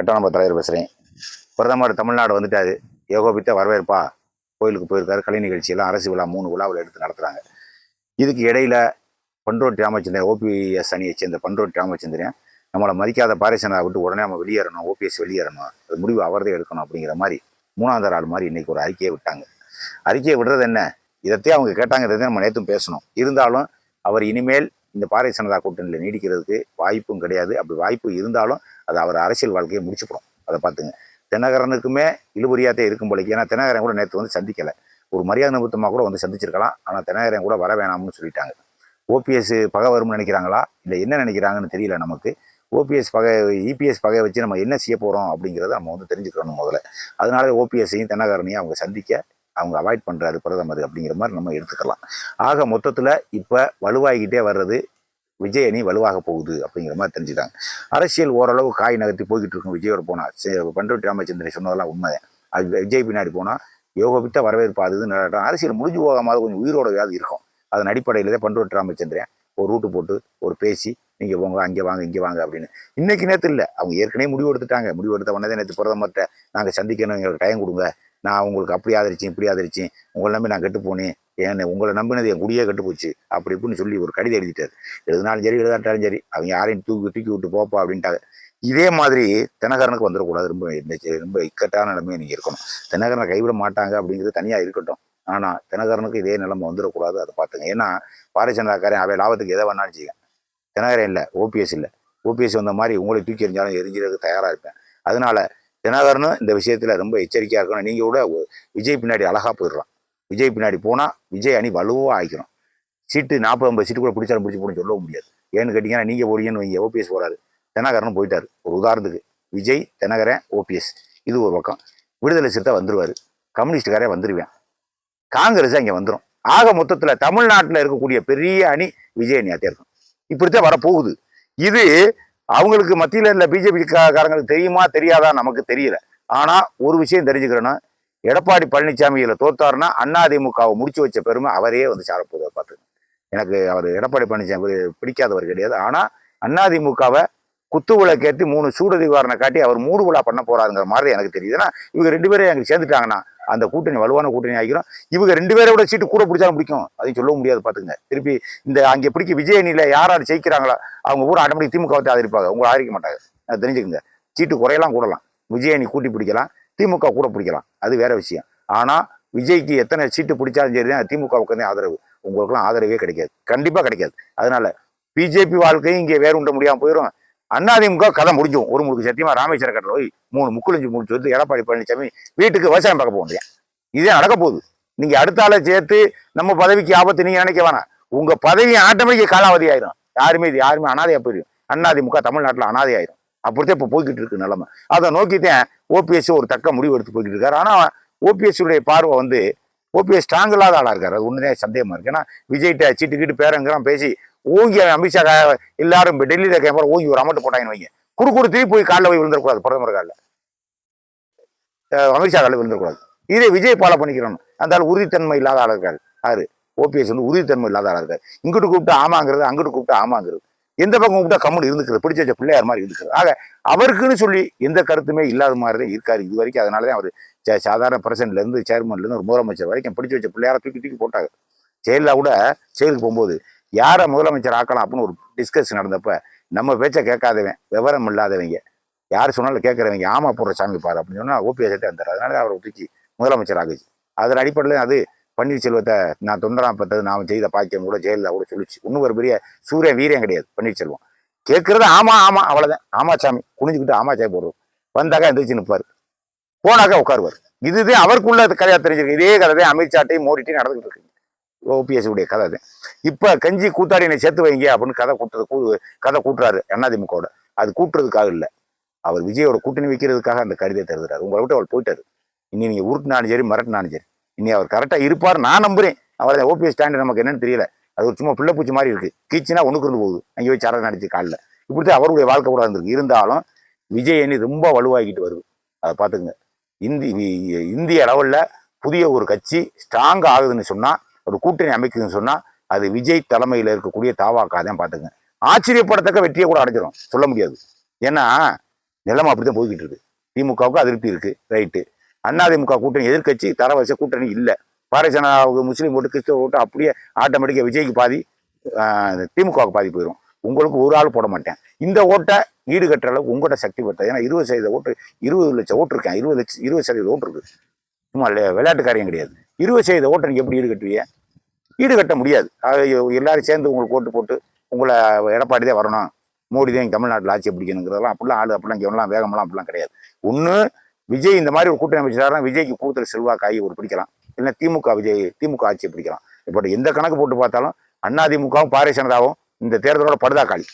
எட்டாம் தலைவர் பேசுகிறேன் பிரதமர் தமிழ்நாடு வந்துட்டாரு. ஏகோபித்த வரவேற்பா கோயிலுக்கு போயிருக்காரு. கலை நிகழ்ச்சியெல்லாம் அரசு விழா மூணு விழாவில் எடுத்து நடத்துகிறாங்க இதுக்கு இடையில பண்ரோட்டி ராமச்சந்திரன் ஓபிஎஸ் அணியை சேர்ந்த பண்ரோட்டி ராமச்சந்திரன் நம்மளை மதிக்காத பாரிசனை விட்டு உடனே நம்ம வெளியேறணும் ஓபிஎஸ் வெளியேறணும். அது முடிவு அவர்தான் எடுக்கணும் அப்படிங்கிற மாதிரி மூணாவது ஆள் மாதிரி இன்னைக்கு ஒரு அறிக்கையை விட்டாங்க. அறிக்கையை விடுறது என்ன? இதைத்தையும் அவங்க கேட்டாங்க. இதை நம்ம நேற்றும் பேசணும். இருந்தாலும் அவர் இனிமேல் இந்த பாரதிய ஜனதா கூட்டணியில் நீடிக்கிறதுக்கு வாய்ப்பும் கிடையாது. அப்படி வாய்ப்பு இருந்தாலும் அது அவர் அரசியல் வாழ்க்கையை முடிச்சுப்படும் அதை பார்த்துங்க. தினகரனுக்குமே இழுபறியாத்தே இருக்கும் போலிக்கு. ஏன்னா தினகரன் கூட நேற்று வந்து சந்திக்கலை. ஒரு மரியாதை நிமித்தமாக கூட வந்து சந்திச்சிருக்கலாம். ஆனால் தினகரன் கூட வர வேணாம்னு சொல்லிட்டாங்க. ஓபிஎஸ் பகை வரும்னு நினைக்கிறாங்களா? இல்லை என்ன நினைக்கிறாங்கன்னு தெரியல நமக்கு. ஓபிஎஸ் பகை இபிஎஸ் பகையை வச்சு நம்ம என்ன செய்ய போகிறோம் அப்படிங்கிறத நம்ம வந்து தெரிஞ்சுக்கணும் முதல்ல. அதனால ஓபிஎஸ்ஸையும் தினகரனையும் அவங்க சந்திக்க அவங்க அவாய்ட் பண்ணுறாரு பிரதமர் அப்படிங்கிற மாதிரி நம்ம எடுத்துக்கலாம். ஆக மொத்தத்தில் இப்போ வலுவாகிக்கிட்டே வர்றது விஜய் அணி வலுவாக போகுது அப்படிங்கிற மாதிரி தெரிஞ்சுட்டாங்க அரசியல் ஓரளவு காய் நகர்த்தி போய்கிட்டு இருக்கும் விஜயோட போனால் பண்ருட்டி ராமச்சந்திரன் சொன்னதெல்லாம் உண்மை. அது விஜய் பின்னாடி போனால் யோகபித்த வரவேற்பு அது அரசியல் முடிஞ்சு போகாமல் கொஞ்சம் உயிரோடையாவது இருக்கும். அதன் அடிப்படையில் தான் பண்ருட்டி ராமச்சந்திரன் ஒரு ரூட்டு போட்டு ஒரு பேசி நீங்கள் போங்க அங்கே வாங்க இங்கே வாங்க அப்படின்னு. இன்னைக்கு நேற்று இல்லை. அவங்க ஏற்கனவே முடிவு எடுத்துட்டாங்க. முடிவு எடுத்த உடனே நேற்று பிரதமர்கிட்ட நாங்கள் சந்திக்கணும் எங்களுக்கு டைம் கொடுங்க. நான் உங்களுக்கு அப்படி ஆதரிச்சேன் இப்படி ஆதரிச்சேன். உங்களை நம்பி நான் கெட்டு போனேன். ஏன்னு உங்களை நம்பினது என் குடியே கெட்டு போச்சு. அப்படி இப்படின்னு சொல்லி ஒரு கடிதம் எழுதிட்டார். எழுதினாலும் சரி எழுதாட்டாலும் சரி அவங்க யாரையும் தூக்கி தூக்கி விட்டு போப்பா அப்படின்ட்டாங்க. இதே மாதிரி தினகரனுக்கு வந்துடக்கூடாது. ரொம்ப ரொம்ப இக்கட்டான நிலைமையை நீங்கள் இருக்கணும். தினகரனை கைவிட மாட்டாங்க அப்படிங்கிறது தனியாக இருக்கட்டும். ஆனால் தினகரனுக்கு இதே நிலைமை வந்துடக்கூடாது. அதை பார்த்துங்க. ஏன்னா பாரதிய ஜனதாக்காரன் அவை லாபத்துக்கு எதை வேணாலும் செய்யும் தினகரன் இல்லை ஓபிஎஸ் இல்லை. ஓபிஎஸ் வந்த மாதிரி உங்களை தூக்கி எறிஞ்சாலும் எரிஞ்சிறதுக்கு தயாராக இருப்பேன். அதனால தினகரனும் இந்த விஷயத்தில் ரொம்ப எச்சரிக்கையாக இருக்கணும். நீங்கள் கூட விஜய் பின்னாடி அழகாக போயிடலாம். விஜய் பின்னாடி போனால் விஜய் அணி வலுவாக ஆகிக்கிறோம் சீட்டு நாற்பது ஐம்பது சீட்டு கூட பிடிச்சாலும் பிடிச்சி போட சொல்லவும் முடியாது. ஏன்னு கேட்டிங்கன்னா நீங்கள் போறீங்கன்னு வைங்க ஓபிஎஸ் போகிறாரு தினகரனும் போயிட்டார். ஒரு உதாரணத்துக்கு விஜய் தினகரன் ஓபிஎஸ் இது ஒரு பக்கம். விடுதலை சிறுத்தை வந்துடுவார் கம்யூனிஸ்டுக்காரே வந்துருவேன். காங்கிரஸ் இங்கே வந்துடும் ஆக மொத்தத்தில் தமிழ்நாட்டில் இருக்கக்கூடிய பெரிய அணி விஜய் அணியாக இருக்கும் இப்படித்தான் வரப்போகுது இது அவங்களுக்கு மத்தியில் இல்லை பிஜேபி காரங்களுக்கு தெரியுமா தெரியாதா நமக்கு தெரியல. ஆனால் ஒரு விஷயம் தெரிஞ்சுக்கிறேன்னா எடப்பாடி பழனிசாமி இதில் தோத்தாருன்னா அதிமுகவை முடிச்சு வச்ச பெருமை அவரே வந்து சாரப்போதை பார்த்துங்க எனக்கு அவர் எடப்பாடி பழனிசாமி பிடிக்காதவர் கிடையாது. ஆனால் அதிமுகவை குத்து விளக்கேற்றி மூணு சூடதிகாரனை காட்டி அவர் மூடு விழா பண்ண போறாருங்கிற மாதிரி எனக்கு தெரியுது. ஏன்னா இவங்க ரெண்டு பேரும் எங்களுக்கு சேர்ந்துட்டாங்கன்னா அந்த கூட்டணி வலுவான கூட்டணி ஆகிக்கிறோம் இவங்க ரெண்டு பேரை விட சீட்டு கூட பிடிச்சாலும் பிடிக்கும். அதையும் சொல்ல முடியாது பார்த்துங்க திருப்பி இந்த அங்கே பிடிக்க விஜய் அணியில் யார் யார் ஜெயிக்கிறாங்களோ அவங்க கூட ஆட்டோமேட்டிக் திமுக வந்து ஆதரிப்பாங்க. உங்களை ஆதரிக்க மாட்டாங்க. தெரிஞ்சுக்கோங்க. சீட்டு குறையலாம் கூடலாம். விஜய் அணி கூட்டி பிடிக்கலாம். திமுக கூட பிடிக்கலாம். அது வேற விஷயம். ஆனால் விஜய்க்கு எத்தனை சீட்டு பிடிச்சாலும் சரி தான் திமுகவுக்கு வந்து ஆதரவு. உங்களுக்குலாம் ஆதரவே கிடைக்காது. கண்டிப்பாக கிடைக்காது. அதனால பிஜேபி வாழ்க்கையும் இங்கே வேறு உண்ட முடியாமல் போயிடும் அதிமுக கதை முடிஞ்சும். ஒரு முழுக்கு சத்தியமாக ராமேஸ்வர கட்டில் போய் மூணு முக்குளிஞ்சு முடிச்சு வந்து எடப்பாடி பழனிசாமி வீட்டுக்கு விவசாயம் பார்க்க போக முடியும். இதே நடக்க போகுது. நீங்கள் அடுத்த ஆளை சேர்த்து நம்ம பதவிக்கு ஆபத்து நீங்கள் நினைக்க வேணாம். உங்கள் பதவி ஆட்டோமேட்டிக் காலாவதி ஆயிரும். யாருமே இது யாருமே அனாதையாக போயிடும் அதிமுக தமிழ்நாட்டில் அனாதை ஆயிரும் அப்படித்தான் இப்போ போய்கிட்டு இருக்கு நிலமை. அதை நோக்கி தான் ஓபிஎஸ் ஒரு தக்க முடிவு எடுத்து போய்கிட்டு இருக்காரு. ஆனால் ஓபிஎஸ்ஸுடைய பார்வை வந்து ஓபிஎஸ் ஸ்ட்ராங் இல்லாத ஆளா இருக்காரு. அது ஒண்ணுதான் சந்தேகமா இருக்கு. ஏன்னா விஜய்கிட்ட சீட்டுக்கிட்டு பேரங்கிறான் பேசி ஓங்கி அமித்ஷா எல்லாரும் டெல்லியில் டெல்லியில ஓங்கி ஒரு அமௌண்ட் போட்டாங்கன்னு வைங்க. குறு குறு திருப்பி போய் காலில் போய் விழுந்துடக்கூடாது பிரதமர் காலில். அமித்ஷா காலில் விழுந்துடக்கூடாது இதே விஜய் ஃபாலோ பண்ணிக்கிறோம் அந்த ஆள் உறுதித்தன்மை இல்லாத ஆள் இருக்காரு. ஆறு ஓபிஎஸ் வந்து உறுதித்தன்மை இல்லாத ஆள் இருக்காரு. இங்கிட்டு கூப்பிட்டு ஆமாங்கிறது அங்கிட்டு கூப்பிட்டு ஆமாங்கிறது. எந்த பக்கம் கூப்பிட்டா கம்முன்னு இருந்துக்கிறது பிடிச்ச வச்ச பிள்ளையார் மாதிரி இருந்துக்கிறது ஆக அவருக்குன்னு சொல்லி எந்த கருத்துமே இல்லாத மாதிரி தான் இருக்காரு இது வரைக்கும். அதனால தான் அவர் சாதாரண பிரசிடண்ட்ல சேர்மன்லேருந்து ஒரு முதலமைச்சர் வரைக்கும் பிடிச்சு வச்ச பிள்ளையார தூக்கி தூக்கி போட்டாங்க செயலில் கூட செயலுக்கு போகும்போது யாரை முதலமைச்சர் ஆக்கலாம் அப்படின்னு ஒரு டிஸ்கஸ் நடந்தப்ப நம்ம பேச்சை கேட்காதவன் விவரம் இல்லாதவங்க. யார் சொன்னாலும் கேட்குறவங்க ஆமா போடுற சாமி பாரு அப்படின்னு சொன்னால் ஓபிஎஸ் வந்தார். அதனால அவரை தூக்கி முதலமைச்சர் ஆகுச்சு அதன் அடிப்படையில் அது பன்னீர்செல்வத்தை நான் தொண்டராம் பெற்றது நான் செய்த பாக்கியம் கூட ஜெயலலிதா கூட சொல்லிச்சு. இன்னும் ஒரு பெரிய சூரிய வீரியம் கிடையாது பன்னீர்செல்வம். கேட்கறது ஆமா ஆமா அவ்வளோதான் ஆமா சாமி குனிஞ்சுக்கிட்டு ஆமா சாமி போடுறோம் வந்தாக்கா எந்திரிச்சு நிற்பார் போனாக்கா உட்காருவார். இதுதான் அவருக்குள்ள கதையாக தெரிஞ்சிருக்கு. இதே கதை தான் அமித்ஷாட்டையும் மோடிட்டையும் நடந்துகிட்டு இருக்கு. ஓபிஎஸ் உடைய கதை தான் இப்போ கஞ்சி கூத்தாடி என்னை சேர்த்து வைங்க அப்படின்னு கதை கூட்டுறது கூ- கதை கூட்டுறாரு அதிமுகவோட அது கூட்டுறதுக்காக இல்லை. அவர் விஜயோட கூட்டணி வைக்கிறதுக்காக அந்த கடிதத்தை எழுதுறாரு. உங்களை விட்டு அவள் போயிட்டாரு. இனி நீங்கள் உருட்டினாலும் சரி மிரட்டினாலும் சரி. இனி அவர் கரெக்டாக இருப்பார் நான் நம்புறேன். அவர் ஓபிஎஸ் ஸ்டாண்டு நமக்கு என்னன்னு தெரியல. அது ஒரு சும்மா பிள்ளை பூச்சி மாதிரி இருக்குது கீச்சுனா ஒன்றுக்கு இருந்து போகுது. அங்கே போய் சரண் நடிச்சு காலில். இப்படித்தான் அவருடைய வாழ்க்கை கூட இருந்திருக்கு. இருந்தாலும் விஜய் அணி ரொம்ப வலுவாகிட்டு வருது. அதை பார்த்துங்க இந்தி இந்திய அளவில் புதிய ஒரு கட்சி ஸ்ட்ராங் ஆகுதுன்னு சொன்னால் ஒரு கூட்டணி அமைக்குதுன்னு சொன்னால் அது விஜய் தலைமையில் இருக்கக்கூடிய தாவாக்கா தான் பார்த்துங்க ஆச்சரியப்படத்தக்க வெற்றியை கூட அடைஞ்சிடும் சொல்ல முடியாது. ஏன்னா நிலைமை அப்படித்தான் போய்கிட்டு இருக்கு. திமுகவுக்கு அதிருப்தி இருக்குது ரைட்டு. அதிமுக கூட்டணி எதிர்க்கட்சி தரவரிசை கூட்டணி இல்லை. பாரதிய ஜனதாவுக்கு முஸ்லீம் ஓட்டு கிறிஸ்தவ ஓட்டு அப்படியே ஆட்டோமேட்டிக்காக விஜய்க்கு பாதி திமுகவுக்கு பாதி போயிடும் உங்களுக்கு ஒரு ஆள் போட மாட்டேன். இந்த ஓட்டை ஈடு கட்டுற அளவுக்கு உங்கள்கிட்ட சக்தி பத்தா ஏன்னா இருபது சதவீத ஓட்டு இருபது லட்சம் ஓட்டு இருக்கேன். இருபது லட்சம் இருபது சதவீத ஓட்டு இருக்கு. சும்மா விளையாட்டு காரியம் கிடையாது. இருபது சதவீத ஓட்டை நீங்கள் எப்படி ஈடு கட்டுவீங்க ஈடு கட்ட முடியாது. அது எல்லாரும் சேர்ந்து உங்களுக்கு ஓட்டு போட்டு உங்களை எடப்பாடி தான் வரணும். மோடி தான் தமிழ்நாட்டில் ஆட்சி பிடிக்கணுங்கிறதெல்லாம் அப்படிலாம் ஆள் அப்படிலாம் இவங்கலாம் வேகமெல்லாம் அப்படிலாம் கிடையாது. ஒன்று விஜய் இந்த மாதிரி ஒரு கூட்டணி அமைச்சாருன்னா விஜய்க்கு கூடுதல் செல்வாக்கு ஆகி ஒரு பிடிக்கலாம். இல்லை திமுக விஜய் திமுக ஆட்சியை பிடிக்கலாம். இப்போ எந்த கணக்கு போட்டு பார்த்தாலும் அதிமுகவும் பாரதிய ஜனதாவும் இந்த தேர்தலோட படுதாக்காளி.